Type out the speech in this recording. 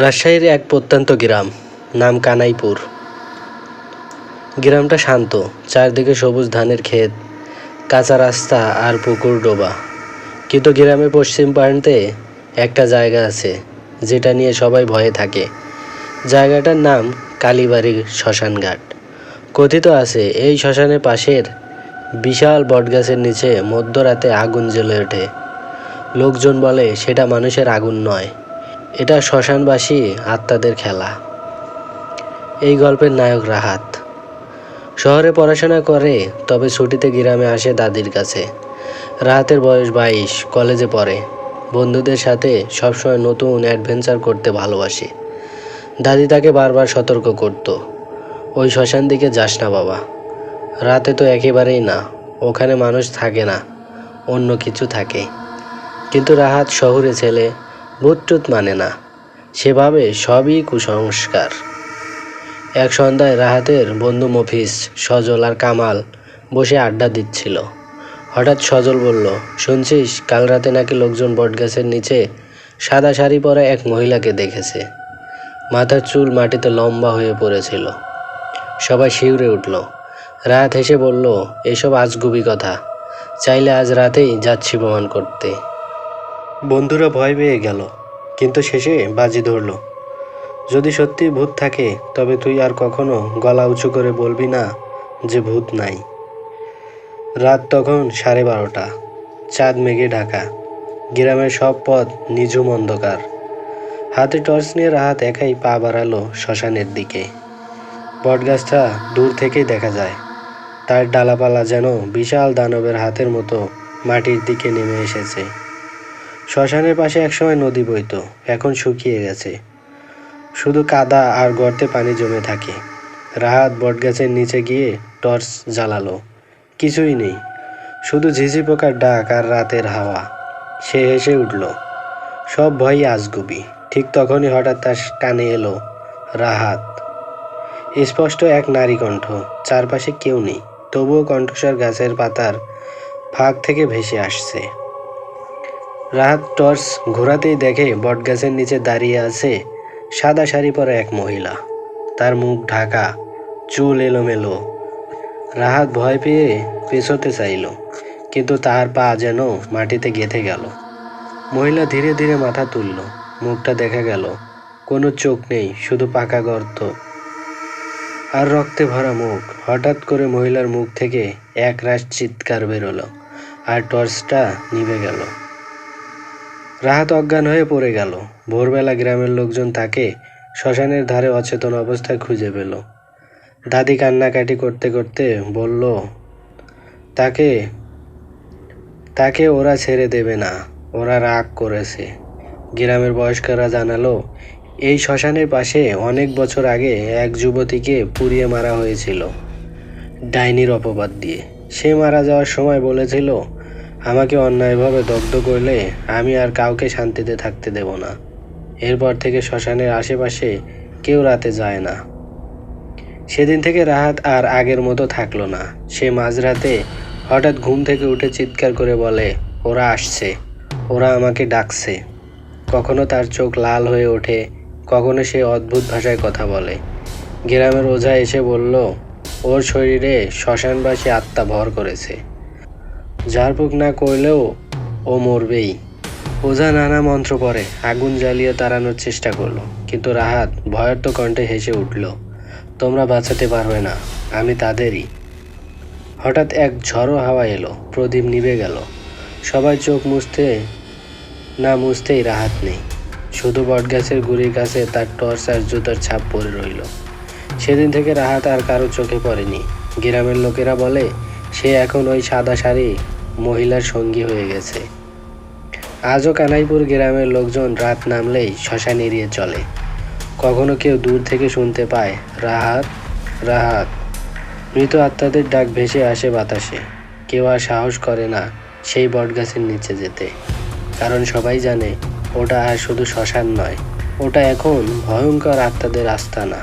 রাজশাহীর এক প্রত্যন্ত গ্রাম, নাম কানাইপুর। গ্রামটা শান্ত, চারদিকে সবুজ ধানের ক্ষেত, কাঁচা রাস্তা আর পুকুর ডোবা। কিন্তু গ্রামের পশ্চিম প্রান্তে একটা জায়গা আছে, যেটা নিয়ে সবাই ভয়ে থাকে। জায়গাটার নাম কালীবাড়ির শ্মশানঘাট। কথিত আছে, এই শ্মশানের পাশের বিশাল বটগাছের নিচে মধ্যরাতে আগুন জ্বলে ওঠে। লোকজন বলে, সেটা মানুষের আগুন নয়। এটা শ্মশানবাসী আত্মাদের খেলা। এই গল্পের নায়ক রাহাত। শহরে পড়াশোনা করে, তবে ছুটিতে গ্রামে আসে দাদির কাছে। রাহাতের বয়স বাইশ, কলেজে পড়ে। বন্ধুদের সাথে সবসময় নতুন অ্যাডভেঞ্চার করতে ভালোবাসে। দাদি তাকে বারবার সতর্ক করত। ওই শ্মশান দিকে যাস না বাবা। রাতে তো একেবারেই না, ওখানে মানুষ থাকে না, অন্য কিছু থাকে। কিন্তু রাহাত শহরে ছেলে ভূতটুত মানে না। সেভাবে সবই কুসংস্কার। এক সন্ধ্যায় রাহাতের বন্ধু মফিস সজল আর কামাল বসে আড্ডা দিচ্ছিল। হঠাৎ সজল বলল, শুনছিস, কাল রাতে নাকি লোকজন বটগাছের নিচে সাদা শাড়ি পরা এক মহিলাকে দেখেছে। মাথার চুল মাটিতে লম্বা হয়ে পড়েছিল। সবাই শিউরে উঠল। রাত হেসে বলল, এসব আজগুবি কথা। চাইলে আজ রাতেই যাচ্ছি প্রমাণ করতে। বন্ধুরা ভয় পেয়ে গেল, কিন্তু শেষে বাজি ধরল। যদি সত্যি ভূত থাকে, তবে তুই আর কখনো গলা উঁচু করে বলবি না যে ভূত নাই। রাত তখন সাড়ে বারোটা, চাঁদ মেঘে ঢাকা, গ্রামের সব পথ নিঝুম অন্ধকার। হাতে টর্চ নিয়ে রাহাত একাই পা বাড়ালো শ্মশানের দিকে। বটগাছটা দূর থেকেই দেখা যায়, তার ডালাপালা যেন বিশাল দানবের হাতের মতো মাটির দিকে নেমে এসেছে। শ্মশানের পাশে একসময় নদী বইতো, এখন শুকিয়ে গেছে। শুধু কাদা আর গর্তে পানি জমে থাকে। রাহাত বটগাছের নিচে গিয়ে টর্চ জ্বালালো। কিছুই নেই, শুধু ঝিঝি পোকার ডাক আর রাতের হাওয়া। সে হেসে উঠল, সব ভয়ই আজগুবি। ঠিক তখনই হঠাৎ তার কানে এলো, রাহাত। স্পষ্ট এক নারী কণ্ঠ, চারপাশে কেউ নেই, তবুও কণ্ঠস্বর গাছের পাতার ফাঁক থেকে ভেসে আসছে। রাহাত টর্চ ঘোরাতেই দেখে বটগাছের নিচে দাঁড়িয়ে আছে সাদা শাড়ি পরা এক মহিলা। তার মুখ ঢাকা, চুল এলোমেলো। রাহাত ভয় পেয়ে পেছোতে চাইল, কিন্তু তার পা যেন মাটিতে গেঁথে গেল। মহিলা ধীরে ধীরে মাথা তুলল, মুখটা দেখা গেল, কোনো চোখ নেই, শুধু পাকা গর্ত। আর রক্তে ভরা মুখ। হঠাৎ করে মহিলার মুখ থেকে এক রাশ চিৎকার বেরোলো, আর টর্চটা নিভে গেল। রাহাত অজ্ঞান হয়ে পড়ে গেল। ভোরবেলা গ্রামের লোকজন তাকে শ্মশানের ধারে অচেতন অবস্থায় খুঁজে পেল। দাদি কান্নাকাটি করতে করতে বলল, তাকে তাকে ওরা ছেড়ে দেবে না, ওরা রাগ করেছে। গ্রামের বয়স্করা জানালো, এই শ্মশানের পাশে অনেক বছর আগে এক যুবতীকে পুড়িয়ে মারা হয়েছিল ডাইনির অপবাদ দিয়ে। সে মারা যাওয়ার সময় বলেছিল আমাকে অন্যায়ভাবে দগ্ধ করলে আমি আর কাউকে শান্তিতে থাকতে দেব না। এরপর থেকে শ্মশানের আশেপাশে কেউ রাতে যায় না। সেদিন থেকে রাহাত আর আগের মতো থাকল না। সে মাঝরাতে হঠাৎ ঘুম থেকে উঠে চিৎকার করে বলে, ওরা আসছে। ওরা আমাকে ডাকছে। কখনো তার চোখ লাল হয়ে ওঠে, কখনো সে অদ্ভুত ভাষায় কথা বলে। গ্রামের ওঝা এসে বলল, ওর শরীরে শ্মশানবাসী আত্মা ভর করেছে। ঝাড়ফুঁক না করলেও ও মরবেই। ওঝা নানা মন্ত্র পরে আগুন জ্বালিয়ে তাড়ানোর চেষ্টা করল। কিন্তু রাহাত ভয়ার্ত কণ্ঠে হেসে উঠল, তোমরা বাঁচাতে পারবে না, আমি তাদেরই। হঠাৎ এক ঝড়ো হাওয়া এলো, প্রদীপ নিভে গেল। সবাই চোখ মুছতে না মুছতেই রাহাত নেই। শুধু বটগাছের গুড়ির কাছে তার টর্চ আর জুতার ছাপ পড়ে রইল। সেদিন থেকে রাহাত আর কারও চোখে পড়েনি। গ্রামের লোকেরা বলে সে এখন ওই সাদা শাড়ি মহিলার সঙ্গী হয়ে গেছে। আজও কানাইপুর গ্রামের লোকজন রাত নামলেই শ্মশান এড়িয়ে চলে। কখনো কেউ দূর থেকে শুনতে পায়, রাহাত রাহাত। মৃত আত্মাদের ডাক ভেসে আসে বাতাসে। কেউ আর সাহস করে না সেই বটগাছের নিচে যেতে। কারণ সবাই জানে, ওটা আর শুধু শ্মশান নয়, ওটা এখন ভয়ঙ্কর আত্মাদের আস্তানা।